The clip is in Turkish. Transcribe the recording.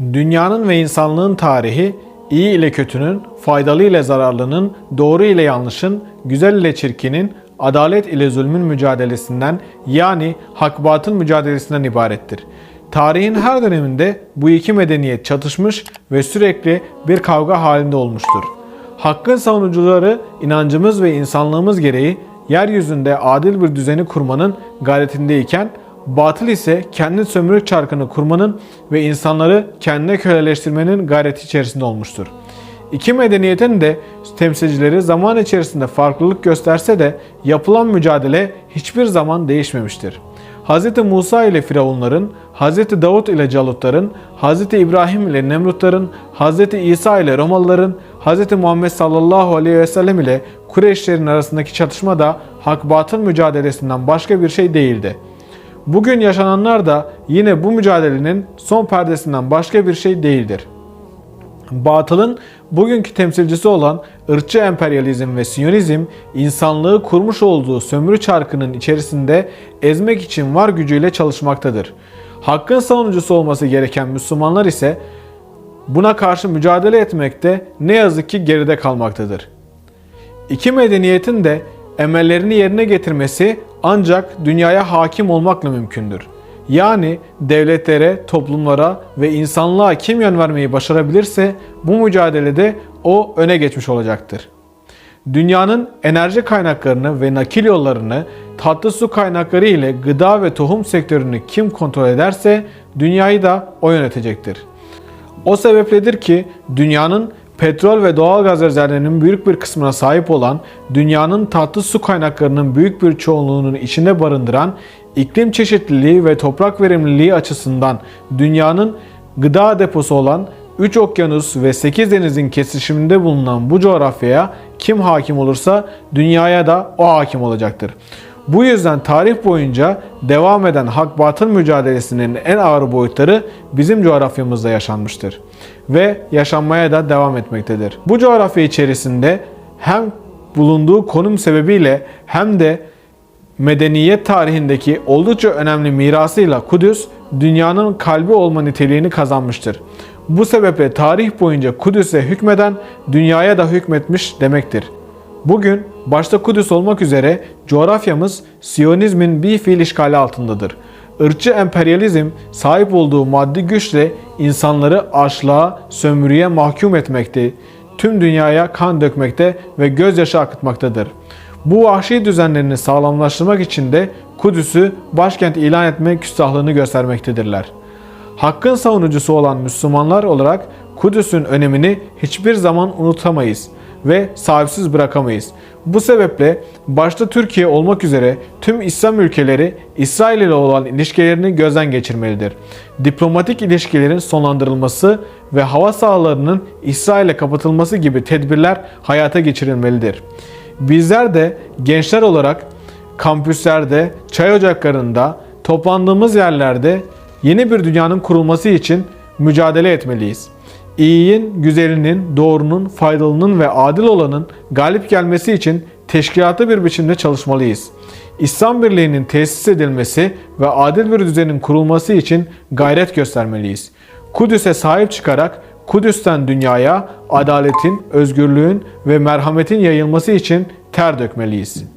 Dünyanın ve insanlığın tarihi iyi ile kötünün, faydalı ile zararlının, doğru ile yanlışın, güzel ile çirkinin, adalet ile zulmün mücadelesinden yani hak batıl mücadelesinden ibarettir. Tarihin her döneminde bu iki medeniyet çatışmış ve sürekli bir kavga halinde olmuştur. Hakkın savunucuları inancımız ve insanlığımız gereği yeryüzünde adil bir düzeni kurmanın gayretindeyken batıl ise kendi sömürü çarkını kurmanın ve insanları kendine köleleştirmenin gayreti içerisinde olmuştur. İki medeniyetin de temsilcileri zaman içerisinde farklılık gösterse de yapılan mücadele hiçbir zaman değişmemiştir. Hz. Musa ile Firavunların, Hz. Davut ile Calutların, Hz. İbrahim ile Nemrutların, Hz. İsa ile Romalıların, Hz. Muhammed sallallahu aleyhi ve sellem ile Kureyşlerin arasındaki çatışma da hak-batıl mücadelesinden başka bir şey değildi. Bugün yaşananlar da yine bu mücadelenin son perdesinden başka bir şey değildir. Batılın bugünkü temsilcisi olan ırkçı emperyalizm ve siyonizm insanlığı kurmuş olduğu sömürü çarkının içerisinde ezmek için var gücüyle çalışmaktadır. Hakkın savunucusu olması gereken Müslümanlar ise buna karşı mücadele etmekte ne yazık ki geride kalmaktadır. İki medeniyetin de emellerini yerine getirmesi ancak dünyaya hakim olmakla mümkündür. Yani devletlere, toplumlara ve insanlığa kim yön vermeyi başarabilirse bu mücadelede o öne geçmiş olacaktır. Dünyanın enerji kaynaklarını ve nakil yollarını, tatlı su kaynakları ile gıda ve tohum sektörünü kim kontrol ederse dünyayı da o yönetecektir. O sebepledir ki dünyanın petrol ve doğal gaz rezervlerinin büyük bir kısmına sahip olan, dünyanın tatlı su kaynaklarının büyük bir çoğunluğunun içinde barındıran, iklim çeşitliliği ve toprak verimliliği açısından dünyanın gıda deposu olan 3 okyanus ve 8 denizin kesişiminde bulunan bu coğrafyaya kim hakim olursa dünyaya da o hakim olacaktır. Bu yüzden tarih boyunca devam eden hak batıl mücadelesinin en ağır boyutları bizim coğrafyamızda yaşanmıştır ve yaşanmaya da devam etmektedir. Bu coğrafya içerisinde hem bulunduğu konum sebebiyle hem de medeniyet tarihindeki oldukça önemli mirasıyla Kudüs dünyanın kalbi olma niteliğini kazanmıştır. Bu sebeple tarih boyunca Kudüs'e hükmeden dünyaya da hükmetmiş demektir. Bugün başta Kudüs olmak üzere coğrafyamız Siyonizmin bir fiil işgali altındadır. Irkçı emperyalizm sahip olduğu maddi güçle insanları açlığa, sömürüye mahkum etmekte, tüm dünyaya kan dökmekte ve gözyaşı akıtmaktadır. Bu vahşi düzenlerini sağlamlaştırmak için de Kudüs'ü başkent ilan etme küstahlığını göstermektedirler. Hakkın savunucusu olan Müslümanlar olarak Kudüs'ün önemini hiçbir zaman unutamayız ve sahipsiz bırakamayız. Bu sebeple başta Türkiye olmak üzere tüm İslam ülkeleri İsrail ile olan ilişkilerini gözden geçirmelidir. Diplomatik ilişkilerin sonlandırılması ve hava sahalarının İsrail'e kapatılması gibi tedbirler hayata geçirilmelidir. Bizler de gençler olarak kampüslerde, çay ocaklarında, toplandığımız yerlerde yeni bir dünyanın kurulması için mücadele etmeliyiz. İyinin, güzelinin, doğrunun, faydalının ve adil olanın galip gelmesi için teşkilatlı bir biçimde çalışmalıyız. İslam Birliği'nin tesis edilmesi ve adil bir düzenin kurulması için gayret göstermeliyiz. Kudüs'e sahip çıkarak Kudüs'ten dünyaya adaletin, özgürlüğün ve merhametin yayılması için ter dökmeliyiz.